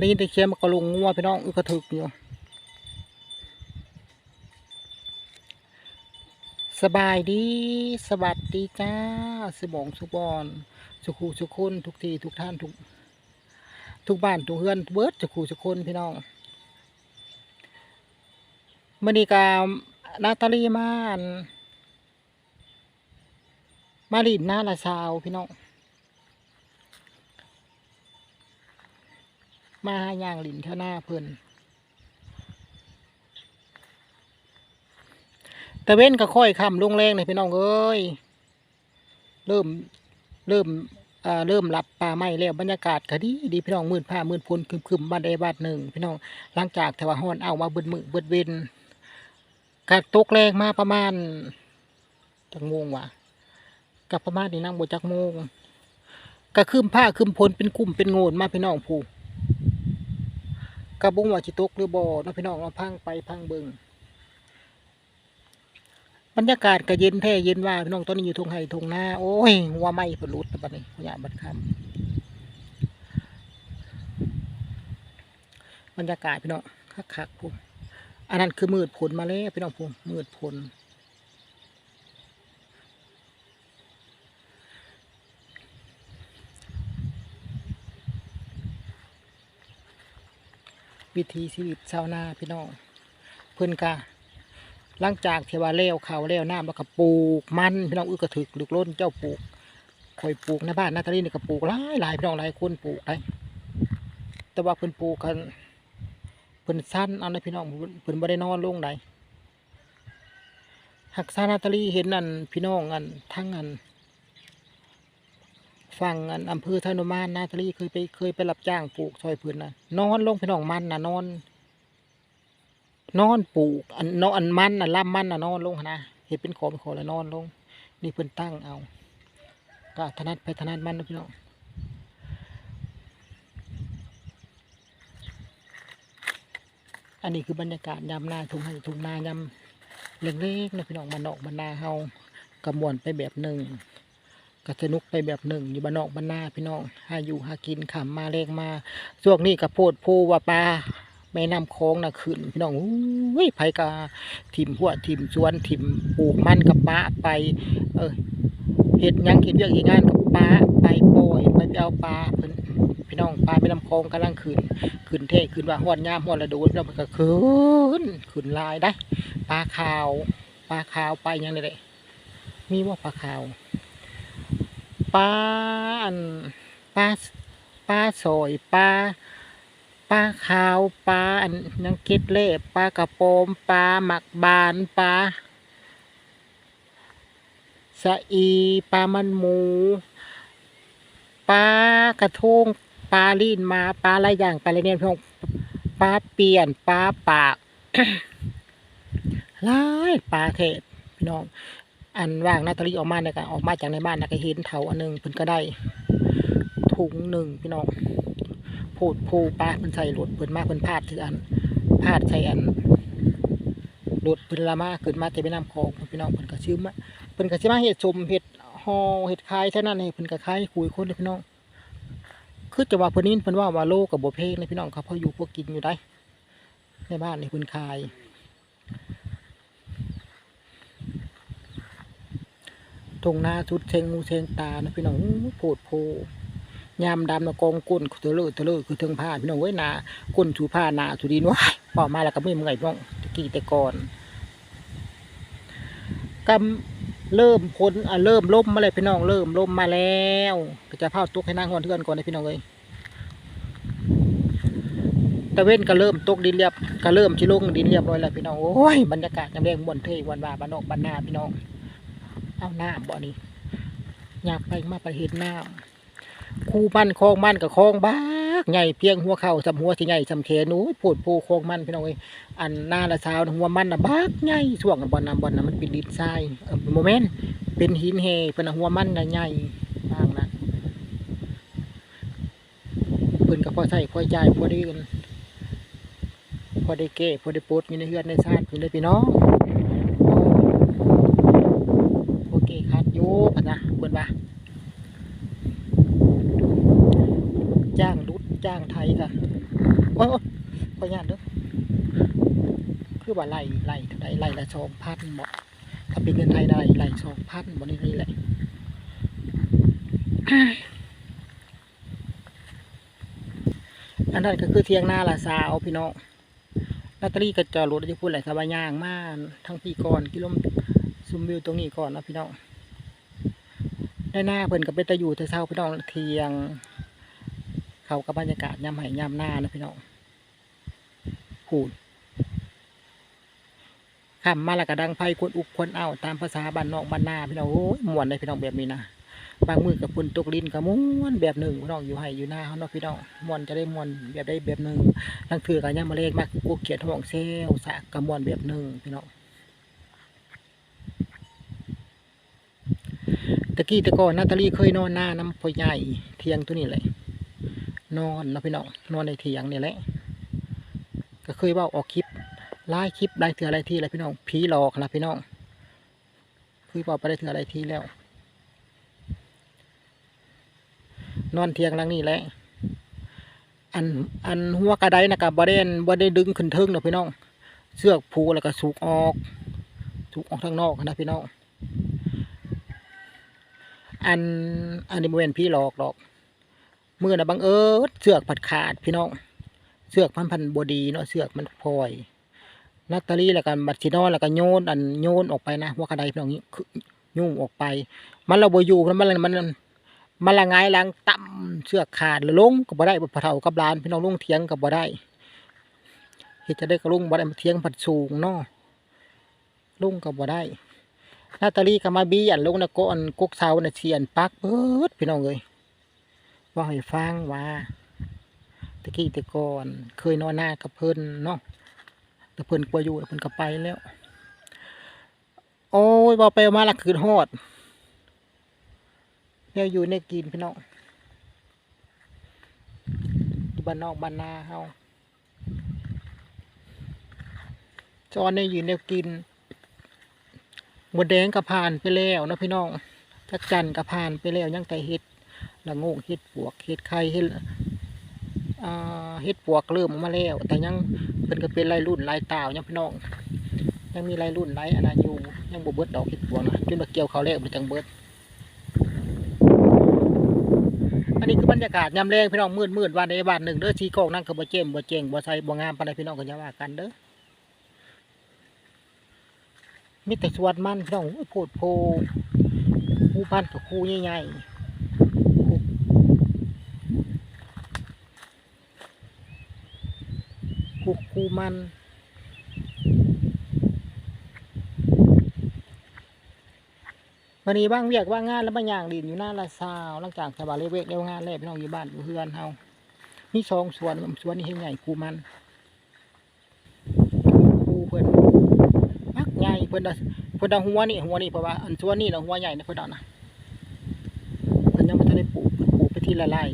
ได้ยินแต่เชียงมันก็ลงงัวพี่น้องอึกกระถึกอยู่สบายดี สวัสดีจ้า สมองสุบอน สุขูสุคนทุกทีทุกท่านทุก ทุกบ้านทุกเฮือนเบิร์ดสุขูสุคนพี่น้องมื่อนี้กานาตาลีมาน มาลินหน้าละซาวพี่น้อง มาหาย่างลินเท่าหน้าเพิ่นต่เว้นก็ค่อยคำลงแรงเลยพี่น้องเอ้ยเริ่มเริ่มอ่าเริ่มรับป่าไม้แล้วบรรยากาศก็ดีดีพี่น้องมืดผ้ามืดพลคึมๆบ้านใดบ้านหนึ่ง พี่น้องหลังจากแต่ว่าฮ้อนเอามาเบิดมือเบิดเวนกตกแรงมาประมาณจักโมงวะกับประมาณนี้นั่งบนจักโมงก็คืมผ้าคืมพลเป็นกลุ่มเป็นโงนมาพี่น้องผู้ กระบุงว่าจิตกหรือบ่อนาะพี่น้องเราพังไปพังเบิงบรรยากาศก็เย็นแท้เย็นว่าพี่น้องตอนนี้อยู่ทงไห่ทงหน้าโอ้ยหัวไหม้ผลุดแล้วบัดนี้หัวบัดคำบรรยากาศพี่น้องคักๆผู้อันนั้นคือมืดผลมาแล้วพี่น้องผู้มืดผล วิถีชีวิตชาวนาพี่น้องเพิ่อนกะหลังจากเทวาเล้วเขาเลี้ยวน้ำแล้วก็ปลูกมันพี่น้องอึกกระถึกลึกล้นเจ้าปลูกคอยปลูกในบ้านนาตาลีนี่ก็ปลูกหลายหลายพี่น้องหลายคนปลูกได้แต่ว่าเพิ่อนปลูกกันเพิ่อนสั้นเอาในพี่น้องเพิ่อนบ่ได้นอนลงใดหักซานาตาลีเห็นนั่นพี่น้องอันทั้งอัน ฝั่งอันอำเภอธนุมานนาตาลีเคยไปเคยไปรับจ้างปลูกซอยพื้นนะนอนลงพี่น้องมันนะนอน นอนปลูกอันนอนอันมันนะล่ำมันนะนอนลงนะเห็นเป็นขอเป็นขอแล้วนอนลง นี่เพิ่นตั้งเอาก็ถนัดไปถนัดมันนะพี่น้องอันนี้คือบรรยากาศยามนาทุ่งให้ทุ่งนายามเล็กๆนะพี่น้องมันนอกมันนาเฮากระมวลไปแบบหนึ่ง ก็สนุกไปแบบหนึ่ง อยู่บ้านนอกบ้านนาพี่น้องหาอยู่หากินขำมาแรงมาช่วงนี้ก็โพดโพว่าปลาแม่น้ำโค้งนะขึ้นพี่น้องอุ้ยไผกาถิ่มหัวถิ่มสวนถิ่มปลูกมันกับปลาไป เออเห็ดยังเห็ดเรื่องเห็ดงานกับปลาไปโปล่อยไปเอาปลาพี่น้องปลาแม่น้ำโค้งกำลังขึ้นขึ้นเท่ขึ้นว่าห้อนยามห้อนระดูแล้วมันก็ขึ้นขึ้นลายได้ปลาขาวปลาขาวไปยังไงเลยมีว่าปลาขาว ปลาอันปลาปลาสอยปลาปลาขาวปลาอันยังก็ดเล่ปลากระโปมปลาหมักบานปลาสะอีปลามันหมูปลากระทงปลาลีนมาปลาอะไรอย่างปลาอะไรเนี่ยพี่น้องปลาเปลี่ยนปลาปากลายปลาเทศพี่น้อง อันว่างนาตาลีออกมาเนี่ยก็ออกมาจากในบ้านนะก็เห็นเถาอันหนึงเพิ่นก็ได้ถุงหนึ่งพี่น้องโพดโพปลาเพิ่นใส่รถเพิ่นมาเพิ่นพาดถืออันพาดใส่อันรถเพิ่นละมาขึ้นมาแต่แม่น้ำคลองพี่น้องเพิ่นก็ซื้อมาเพิ่นก็สิมาเฮ็ดชมเฮ็ดฮอเฮ็ดคายเท่านั้นเองเพิ่นก็คายคุยคนเลยพี่น้องคือจะว่าเพิ่นนี่เพิ่นว่าว่าโลกับบ่เพลงเลยพี่น้องครับเพราะอยู่พวกกินอยู่ได้ในบ้านนี่เพิ่นคาย ตรงหน้าชุดเชงงูเชงตานะพี่น้องอู้โพดโพยามดำนะกองก้นเตลอเตลอคือเทิงผ้าพี่น้องเว้ยหนาก้นถูผ้าหนาถูดินว้ายพอมาแล้วก็ไม่เมื่อยพี่น้องตะกี้แต่ก่อนกำเริ่มพ้นอะเริ่มล่มมาเลยพี่น้องเริ่มล่มมาแล้วก็จะเผาตุกให้นั่งหอนเทือนก่อนนะพี่น้องเลยตะเว้นก็เริ่มตกดินเรียบก็เริ่มชิลงดินเรียบร้อยแล้วพี่น้องโอ้ยบรรยากาศยังแรงบวนเทวันว่าบ้านนอกบ้านนาพี่น้อง เอาน้ำบ่อนี่อยากไปมาไปเห็นน้ำคู่บ้านคลองบ้านกับคลองบ้ากใหญ่เพียงหัวเข่าสำหัวที่ใหญ่สำแขนนู้ยโพดโพคลองมันพี่น้องเอ้ยอันหน้าละเช้าหัวมันน่ะบ้ากใหญ่ช่วงบ่อนน้ำบ่อนน้ำมันเป็นดินทรายโมเมนต์เป็นหินเฮเป็นหัวมันนะใหญ่บางนะเพิ่นก็พอใส่พอจ่ายพอได้กันพอได้เก้พอได้ปดอยู่ในเฮือนในชาติเพิ่นพี่น้อง โอเคครับโยพะนะเปิดว่า จ้างรุดจ้างไทยค่ะโอ้ยโอ้ยขออนุญาตเด้อคือว่าไล่ไล่เท่าใดไล่ละสองพันบ่ถ้าเป็นเงินไทยได้ไล่สองพันบ่นี่นี่แหละอันนั้นก็คือเทียงหน้าละสาวพี่น้องนาตาลีก็จอรถจะพูดอะไรครับายย่างมากทั้งปีก่อนกิโลมซุมวิวตรงนี้ก่อนนะพี่น้องได้หน้าเพิ่นก็เป็นตะอยู่แต่เช้าพี่น้องเทียง เขากับบรรยากาศยามไหยามหน้านะพี่น้องพูดขำมาละกระดังไฟควนอุกควนเอาตามภาษาบ้านนอกบ้านนาพี่น้องโอ้ยมวนเลยพี่น้องแบบนี้นะบางมือกับปุ่นตกลิ้นกับม้วนแบบหนึ่งพี่น้องอยู่ให้อยู่หน้าเขาเนาะพี่น้องมวนจะได้มวนแบบได้แบบหนึ่งลังถือกันยังมาเลขมากกูเกียดห้องเซลสะกับมวนแบบหนึ่งพี่น้องตะกี้ตะกอนนาตาลีเคยนอนหน้าน้ำพ่อใหญ่เทียงตัวนี้เลย นอนนะพี่น้องนอนในเถียงนี่แหละก็เคยว่าออกคลิปไล่คลิปได้เถื่ออะไรที่อะไรพี่น้องผีหลอกนะพี่น้องเคยบอกไปได้เถื่ออะไรที่แล้ว นอนเทียงหลังนี่แหละอันอันหัวกระไดนะกับบะเดนบะได้ดึงขึ้นเทิงนะพี่น้อง เสือกผูแล้วก็สูกออกสูกออกทางนอกนะพี่น้องอันอันนี้บริเวณพี่หลอกหรอก เมื่อนะบังเอิญเสือกผัดขาดพี่น้องเสือกพันพันบดีเนาะเสือกมันพลอยนัตตาลีแล้วกันบัตรชินอแล้วก็โยนอันโยนออกไปนะหัวกระไดพี่น้องนี้คือยุ่งออกไป มันเราบอยู่แล้วมันมันมันละไงายหลังต่ำเชือกขาดแล้วลงก็บ่ได้บ่พะเท่ากับหลานพี่น้องลงเถียงก็บ่ได้เฮ็ดจะได้ก็ลงบ่ได้มเถียงผัดสูงเนาะลงก็บ่ได้นาตาลีก็มาบีอันลงนะก็อันกกเสาน่ะเชียนปักเบิดพี่น้องเอ้ย ว่าให้ฟังว่าตะกี้ต่ก่อนเคยนอนหน้ากับเพิ่นเนาะแต่เพิ่นกลัวอยู่เพิ่นก็ไปแล้ว โอ้ยบ่ไปเอามาละคืนฮอดเนี่ยอยู่ในกินพี่น้องบ้านนอกบ้านนาเฮาจอนเนี่ยอยู่ในกินหมดแดงก็ผ่านไปแล้วนะพี่น้องจักจันก็ผ่านไปแล้วยังแต่เห็ด ละโงเห็ดปวกเห็ดไข่เห็ดเห็ดปวกเริ่มออกมาแล้ว แต่ยังเป็นก็เป็นลายรุ่นลายตาวยังพี่น้อง ยังมีลายรุ่นลายอนนั้นอยู่ยังบ่เบิดดอกเห็ดปวกนะจนมาเกี่ยวเขาแล้วมันจังเบิดอันนี้คือบรรยากาศยามแรงพี่น้องมืดมืดวันใดวันหนึ่งเด้อชีกองนั่งกับบ่เจมบ่เจงบ่ใส่บ่งามปานใดพี่น้องก็อย่าว่ากันเด้อมีแต่สวนมันพี่น้องโอ้โพดโพคู่พันกับคู่ใหญ่ๆ คู่คู่มัน วันนี้บ้างเวียกว่างงานแล้วบางอย่างดินอยู่หน้าละซาวหลังจากสบายเลเวกแล้วงานแล้วพี่น้องอยู่บ้านอยู่เฮือนเฮามีสองสวนสวนนี้ให้ใหญ่คูมันคูเพิ่นมักใหญ่เพิ่นน่ะเพิ่นเอาหัวนี่หัวนี่เพราะว่าอันสวนนี่น่ะหัวใหญ่นะเพิ่นเอานะเพิ่นยังบ่ทันได้ปลูกปลูกไปทีละไร่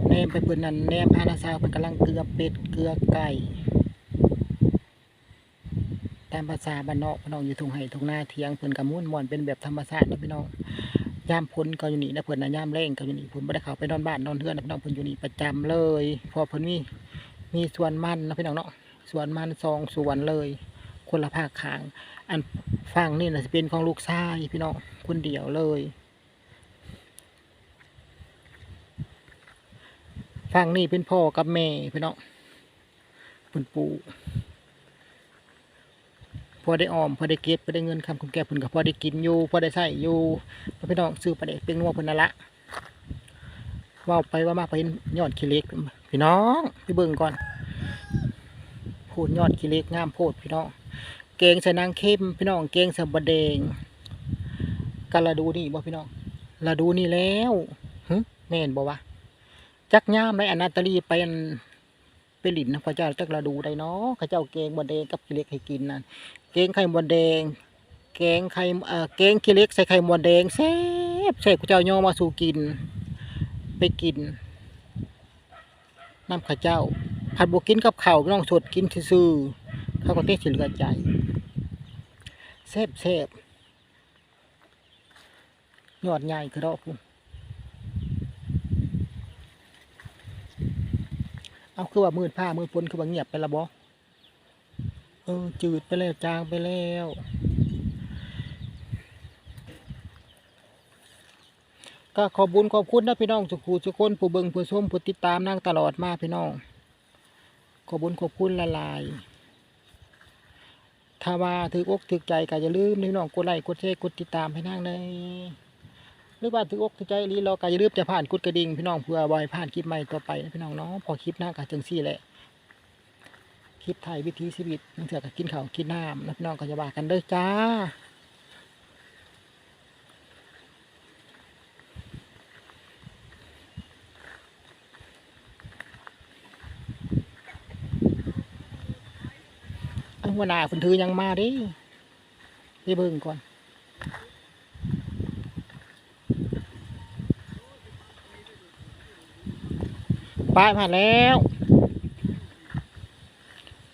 แน มไปเพิ่นนั่นแนมพานาซาวเพิ่นกำลังเกลือเป็ดเกลือไก่ตามภาษาบ้านนอกพี่น้องอยู่ทุ่งไห่ทุ่งนาเทียงเพิ่นกระม่วนม่วนเป็นแบบธรรมชาตินะพี่น้องยามพ้นก็อยู่นี่นะเพิ่นนะยามแรงก็อยู่นี่เพิ่นบ่ได้เข้าไปนอนบ้านนอนเรือนนะพี่น้องเพิ่นอยู่นี่ประจำเลยพอเพิ่นมีมีสวนมันนะพี่น้องเนาะสวนมันสองสวนเลย คนละภาคขาง อันฝั่งนี่นะเป็นของลูกชายพี่น้องคนเดียวเลย ฝั่งนี่เป็นพ่อกับแม่พี่น้องเพิ่นปลูกพอได้ออมพอได้เก็บพอได้เงินคำคุณแก่ผลกับพอได้กินอยู่พอได้ใช้อยู่พี่น้องซื้อประเด็เป็นนัวพันละว่าไปว่ามาไปยอดขี้เล็กพี่น้องพี่เบิ่งก่อนพูดยอดขี้เล็กงามโพดพี่น้องเกงใส่นางเข้มพี่น้องเกงใส่บะแดงกันละดูนี่บ่พี่น้องละดูนี่แล้วหึแม่นบ่วะ จักย่ามในอนาตาลีไปอันไปหลินนะพระเจ้าจักละดูได้เนาะข้าเจ้าเกงบะแดงกับขี้เล็กให้กินนั่นแกงไข่มดแดงแกงไข่เอ่อแกงขี้เล็กใส่ไข่มดแดงแซ่บแซ่บกูเจ้าย่อมาสู่กิน ไปกินน้ำข้าเจ้า ผัดบวกินกับข้าวน้องสดกินซื่อๆเขาก็เตะสิเหลือใจแซ่บแซ่บยอดใหญ่คือดอกพุ่น เอาคือว่ามืดผ้ามืดฝนคือว่าเงียบไปละบ่เออจืดไปแล้วจางไปแล้วก็ขอบบุญขอบคุณนะพี่น้องทุกผู้ทุกคนผู้เบิงผู้ชมผู้ติดตามนั่งตลอดมาพี่น้อง ขอบบุญขอบคุณละลายถ้าว่าถืออกถือใจก็อย่าลืมนะพี่น้องกดไลค์กดแชร์กดติดตามให้นั่งเลย หรือว่าถืออกถือใจรีรอก็อย่าลืมจะผ่านกุดกระดิ่งพี่น้องเพื่อบ่อยผ่านคลิปใหม่ต่อไปนะพี่น้องเนาะพอคลิปหน้าก็จังซี่แหละคลิปไทยวิถีชีวิตนั่นเถื่อก็กินข้าวกินน้ำนะพี่น้องก็จะว่ากันเด้อจ้าอันหัวหน้าเพิ่นถือยังมาดิไปเบิ่งก่อน ป้ายผ่านแล้ว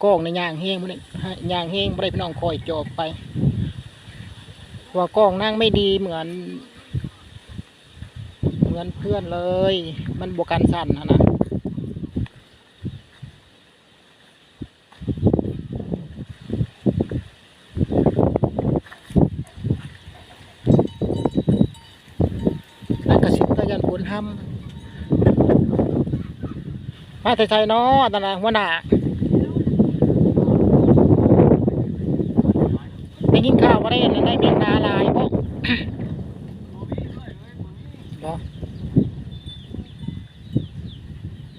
กล้องในยางเฮงมันนี่ยางเฮงไม่ได้พี่น้องคอยจบไปว่ากล้องนั่งไม่ดีเหมือน เหมือนเพื่อนเลย มันบวกันสั่นนะนะอันกระสิบก็ยันผลทำ มาแต่ใจเนาะตอนนั้นหัวหน้าได้ยินข่าวว่าได้อันนั้นได้เมียงนาลายบ่บ่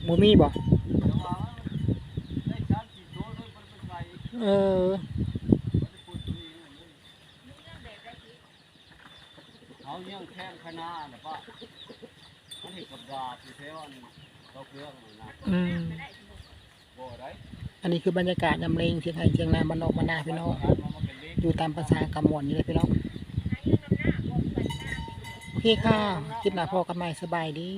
มูมีบ่เออเอาเยี่ยงแข้งคณะนะป้ามันเห็นกับดาบอยู่แถวอันเขาเครื่องนั่นนะ อืมอันนี้คือบรรยากาศยำเลงเชียงไห้เชียงนามันนอกมานาพี่น้องอยู่ตามภาษากำมวลนี่เลยพี่น้องโอเคค่ะคลิปหน้าพอกันใหม่สบายดี